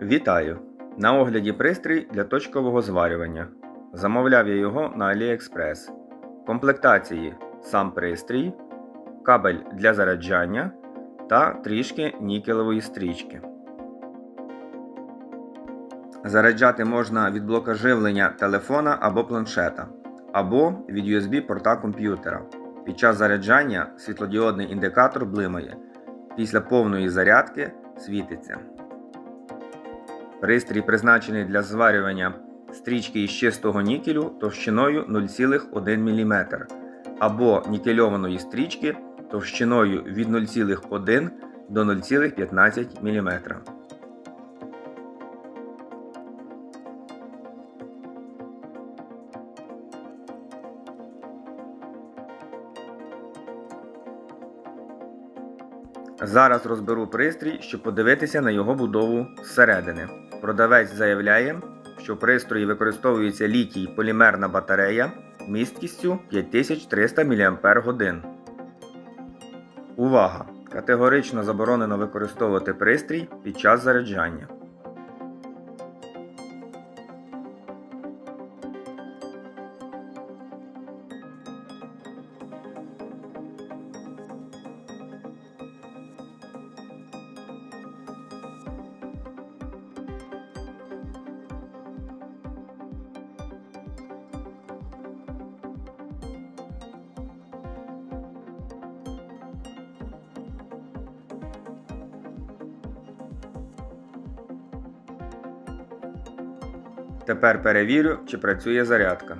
Вітаю! На огляді пристрій для точкового зварювання. Замовляв я його на AliExpress. Комплектації сам пристрій, кабель для заряджання та трішки нікелевої стрічки. Заряджати можна від блока живлення телефона або планшета, або від USB порта комп'ютера. Під час заряджання світлодіодний індикатор блимає. Після повної зарядки світиться. Пристрій призначений для зварювання стрічки із чистого нікелю товщиною 0,1 мм або нікельованої стрічки товщиною від 0,1 до 0,15 мм. Зараз розберу пристрій, щоб подивитися на його будову зсередини. Продавець заявляє, що в пристрої використовується літій полімерна батарея місткістю 5300 мАч. Увага! Категорично заборонено використовувати пристрій під час заряджання. Тепер перевірю, чи працює зарядка.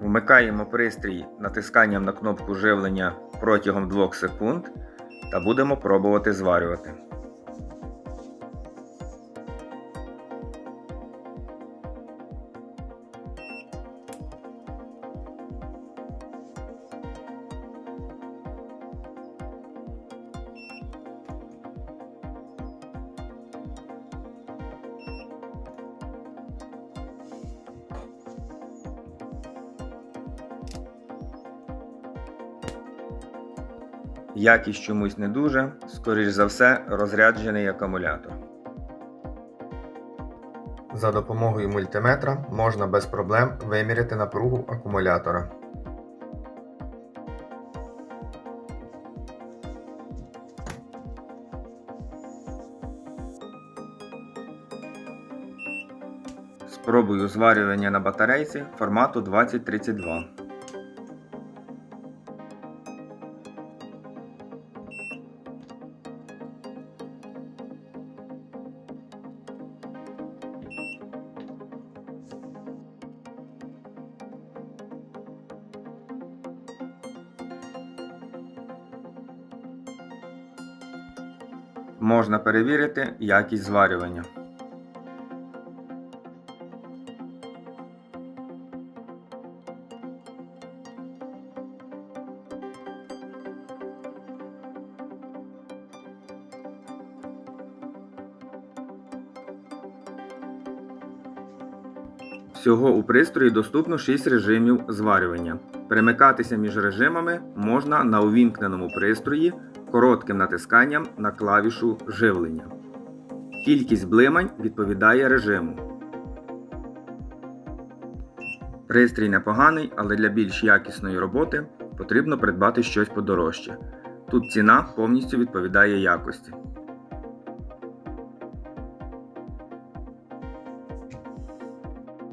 Вмикаємо пристрій натисканням на кнопку живлення протягом 2 секунд та будемо пробувати зварювати. Якість чомусь не дуже, скоріш за все, розряджений акумулятор. За допомогою мультиметра можна без проблем виміряти напругу акумулятора. Спробую зварювання на батарейці формату 2032. Можна перевірити якість зварювання. Всього у пристрої доступно 6 режимів зварювання. Перемикатися між режимами можна на увімкненому пристрої коротким натисканням на клавішу живлення. Кількість блимань відповідає режиму. Пристрій непоганий, але для більш якісної роботи потрібно придбати щось подорожче. Тут ціна повністю відповідає якості.